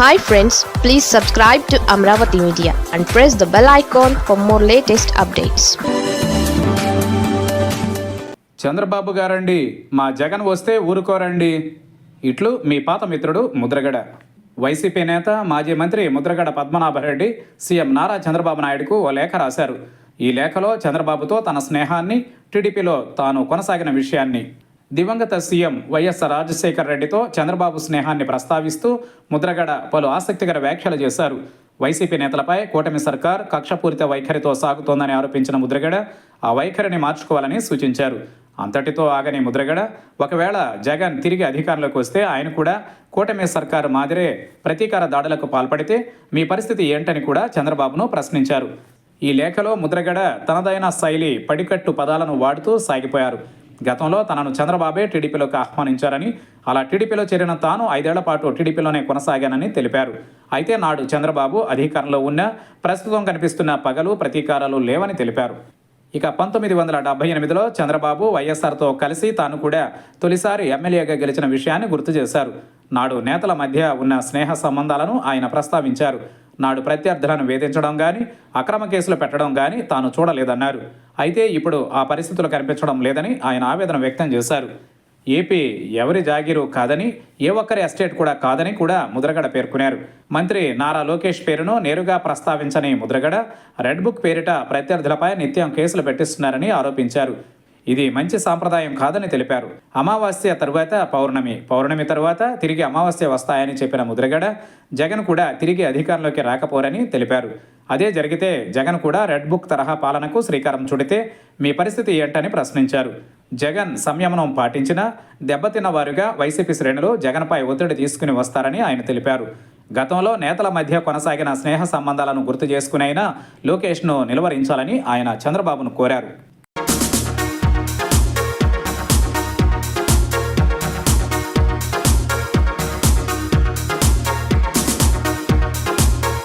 Hi friends please subscribe to Amaravati media and press the bell icon for more latest updates Chandrababu గారండి మా జగన్ వస్తే ఊరుకోరండి. ఇట్లు మీ పాత మిత్రుడు ముద్రగడ. వైసీపీ నేత మాజీ మంత్రి ముద్రగడ పద్మనాభరెడ్డి సీఎం నారా చంద్రబాబు నాయుడుకు ఓ లేఖ రాశారు. ఈ లేఖలో చంద్రబాబుతో తన స్నేహాన్ని టీడీపీలో తాను కొనసాగిన విషయాన్ని. దివంగత సీఎం వైఎస్ రాజశేఖర రెడ్డితో చంద్రబాబు స్నేహాన్ని ప్రస్తావిస్తూ ముద్రగడ పలు ఆసక్తికర వ్యాఖ్యలు చేశారు. వైసీపీ నేతలపై కూటమి సర్కార్ కక్షపూరిత వైఖరితో సాగుతోందని ఆరోపించిన ముద్రగడ ఆ వైఖరిని మార్చుకోవాలని సూచించారు. అంతటితో ఆగని ముద్రగడ ఒకవేళ జగన్ తిరిగి అధికారంలోకి వస్తే ఆయన కూడా కూటమి సర్కారు మాదిరే ప్రతీకార దాడులకు పాల్పడితే మీ పరిస్థితి ఏంటని కూడా చంద్రబాబును ప్రశ్నించారు. ఈ లేఖలో ముద్రగడ తనదైన శైలి పడికట్టు పదాలను వాడుతూ సాగిపోయారు. గతంలో తనను చంద్రబాబే టీడీపీలోకి ఆహ్వానించారని అలా టీడీపీలో చేరిన తాను ఐదేళ్ళ పాటు టీడీపీలోనే కొనసాగానని తెలిపారు. అయితే నాడు చంద్రబాబు అధికారంలో ఉన్న ప్రస్తుతం కనిపిస్తున్న పగలు ప్రతీకారాలు లేవని తెలిపారు. ఇక పంతొమ్మిది వందల డెబ్బై ఎనిమిదిలో చంద్రబాబు వైఎస్ఆర్తో కలిసి తాను కూడా తొలిసారి ఎమ్మెల్యేగా గెలిచిన విషయాన్ని గుర్తు చేశారు. నాడు నేతల మధ్య ఉన్న స్నేహ సంబంధాలను ఆయన ప్రస్తావించారు. నాడు ప్రత్యర్థులను వేధించడం కానీ అక్రమ కేసులు పెట్టడం కానీ తాను చూడలేదన్నారు. అయితే ఇప్పుడు ఆ పరిస్థితులు కనిపించడం లేదని ఆయన ఆవేదన వ్యక్తం చేశారు. ఏపీ ఎవరి జాగీరు కాదని ఏ ఒక్కరి ఎస్టేట్ కూడా కాదని కూడా ముద్రగడ పేర్కొన్నారు. మంత్రి నారా లోకేష్ పేరును నేరుగా ప్రస్తావించని ముద్రగడ రెడ్ బుక్ పేరిట ప్రత్యర్థులపై నిత్యం కేసులు పెట్టిస్తున్నారని ఆరోపించారు. ఇది మంచి సాంప్రదాయం కాదని తెలిపారు. అమావాస్య తరువాత పౌర్ణమి. పౌర్ణమి తరువాత తిరిగి అమావాస్య వస్తాయని చెప్పిన ముద్రగడ జగన్ కూడా తిరిగి అధికారంలోకి రాకపోరని తెలిపారు. అదే జరిగితే జగన్ కూడా రెడ్ బుక్ తరహా పాలనకు శ్రీకారం చుడితే మీ పరిస్థితి ఏంటని ప్రశ్నించారు. జగన్ సంయమనం పాటించినా దెబ్బతిన్న వారుగా వైసీపీ శ్రేణులు జగన్పై ఒత్తిడి తీసుకుని వస్తారని ఆయన తెలిపారు. గతంలో నేతల మధ్య కొనసాగిన స్నేహ సంబంధాలను గుర్తు చేసుకునైనా లోకేష్ను నిలువరించాలని ఆయన చంద్రబాబును కోరారు.